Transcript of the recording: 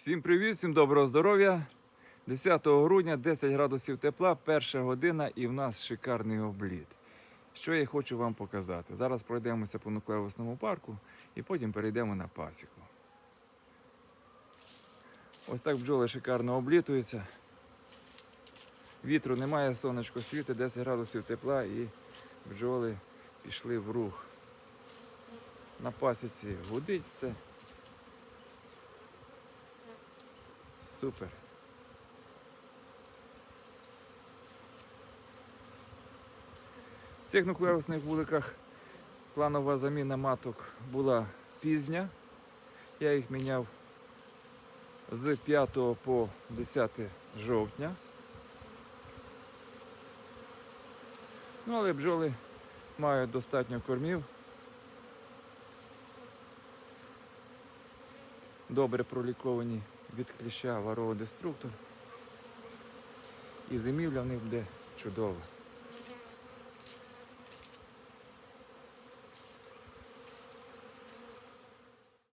Всім привіт, всім доброго здоров'я. 10 грудня, 10 градусів тепла, перша година і в нас шикарний обліт. Що я хочу вам показати? Зараз пройдемося по нуклеусному парку і потім перейдемо на пасіку. Ось так бджоли шикарно облітуються. Вітру немає, сонечко світить, 10 градусів тепла і бджоли пішли в рух. На пасіці гудить все. Супер. В цих нуклеусних вуликах планова заміна маток була пізня. Я їх міняв з 5 по 10 жовтня. Ну, але бджоли мають достатньо кормів. Добре проліковані від кліща варового деструктор. І зимівля в них буде чудова.